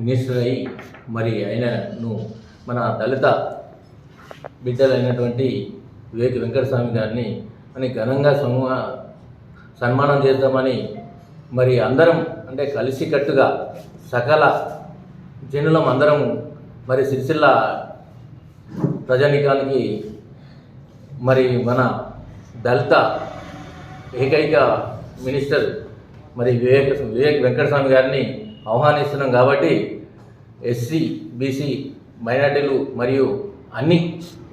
Minister అయి మరి ఆయనను మన దళిత బిడ్డలైనటువంటి వివేక్ వెంకటస్వామి గారిని అని ఘనంగా సమూహ సన్మానం చేద్దామని మరి అందరం అంటే కలిసికట్టుగా సకల జనులం అందరం మరి సిరిసిల్ల ప్రజానికానికి మరి మన దళిత ఏకైక మినిస్టర్ మరి వివేక వివేక్ వెంకటస్వామి గారిని ఆహ్వానిస్తున్నాం కాబట్టి ఎస్సీ బీసీ మైనార్టీలు మరియు అన్ని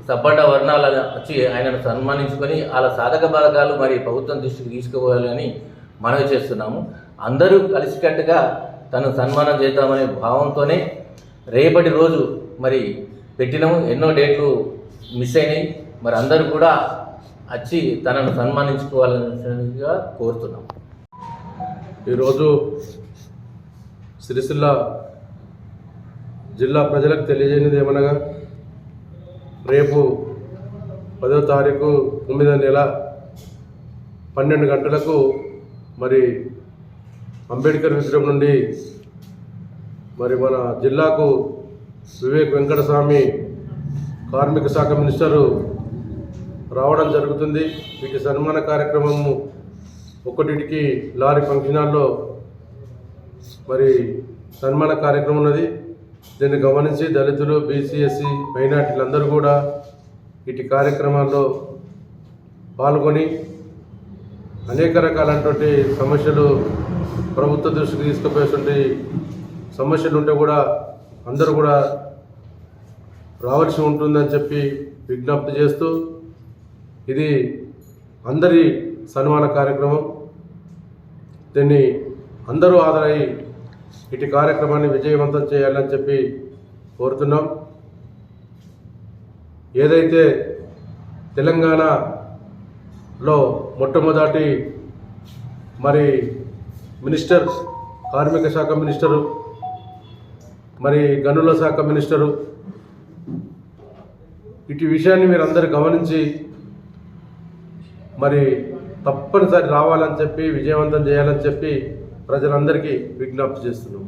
సబ్బడ్డ వర్ణాల వచ్చి ఆయనను సన్మానించుకొని వాళ్ళ సాధక బాధకాలు మరి ప్రభుత్వం దృష్టికి తీసుకుపోవాలని మనవి చేస్తున్నాము. అందరూ కలిసికట్టుగా తను సన్మానం చేద్దామనే భావంతోనే రేపటి రోజు మరి పెట్టినాము. ఎన్నో డేట్లు మిస్ అయినాయి. మరి అందరూ కూడా వచ్చి తనను సన్మానించుకోవాలని కోరుతున్నాం ఈరోజు సిరిసిల్ల జిల్లా ప్రజలకు తెలియజేయనిది ఏమనగా రేపు పదో తారీఖు తొమ్మిదో నెల పన్నెండు గంటలకు మరి అంబేద్కర్ విగ్రహం నుండి మరి మన జిల్లాకు వివేక్ వెంకటస్వామి కార్మిక శాఖ మినిస్టరు రావడం జరుగుతుంది. వీటి సన్మాన కార్యక్రమము ఒకటికి లారీ ఫంక్షన్ హాల్లో మరి సన్మాన కార్యక్రమం ఉన్నది. దీన్ని గమనించి దళితులు బీసీ ఎస్సీ మైనార్టీలు అందరూ కూడా ఇటు కార్యక్రమాల్లో పాల్గొని అనేక రకాలైనటువంటి సమస్యలు ప్రభుత్వ దృష్టికి తీసుకుపోయేటువంటి సమస్యలు ఉంటే కూడా అందరూ కూడా రావాల్సి ఉంటుందని చెప్పి విజ్ఞప్తి చేస్తూ ఇది అందరి సన్మాన కార్యక్రమం. దీన్ని అందరూ హాజరై ఇటు కార్యక్రమాన్ని విజయవంతం చేయాలని చెప్పి కోరుతున్నాం. ఏదైతే తెలంగాణలో మొట్టమొదటి మరి మినిస్టర్ కార్మిక శాఖ మినిస్టరు మరి గనుల శాఖ మినిస్టరు ఇటు విషయాన్ని మీరు అందరు గమనించి మరి తప్పనిసరి రావాలని చెప్పి విజయవంతం చేయాలని చెప్పి ప్రజలందరికీ విజ్ఞప్తి చేస్తున్నాం.